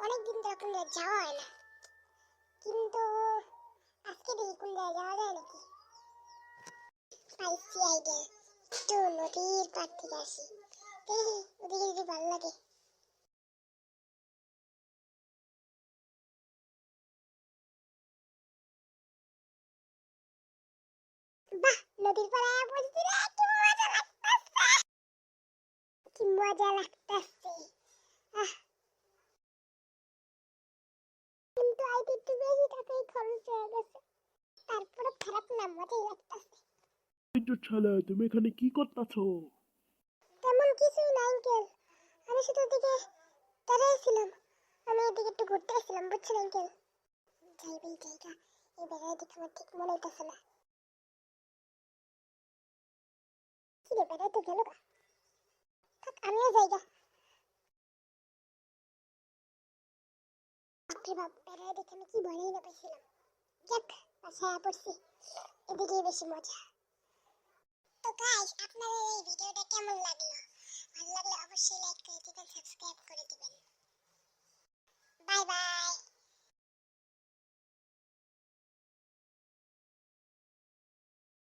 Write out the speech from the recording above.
অনেকদিন ধরে কোন জায়গায় যাওয়া হয় না। কিন্তু আজকে দেখি জায়গায় যাওয়া যায় নাকি? পাইছি আইডিয়া একটু নদীর পার থেকে আসি। ওদিকে যদি ভালো লাগে। বাহ, নদীর পাড়ে পড়ছি রে, কি মজা লাগতাছে। কি মজা লাগতাছে। আহ বেশি টাকাই খরচ হয়ে গেছে। তারপরে খারাপ না মজাই লাগতাছে। যে তুমি এখানে কি করতেছো? তেমন কিছুই না আঙ্কেল আমি শুধু ওদিকে দাঁড়াইছিলাম। আমি এদিকে একটু ঘুরতে আসছিলাম বুঝছেন আঙ্কেল যাইবে এই জায়গা এই বেড়ায় দেখে আমার ঠিক মনে হইতেছে না। কি রে বেড়ায় তো গেল গা। থাক আমিও যাইগা বাপরে বাপ বেড়ায় দেখে আমি কি ভয়ই না পেয়েছিলাম যাক, বাসায় পড়ছি। এদিকেই বেশি মজা। তো গাইস আপনাদের এই ভিডিওটা কেমন লাগল? ভালো লাগলে অবশ্যই লাইক করে দিবেন সাবস্ক্রাইব করে দিবেন।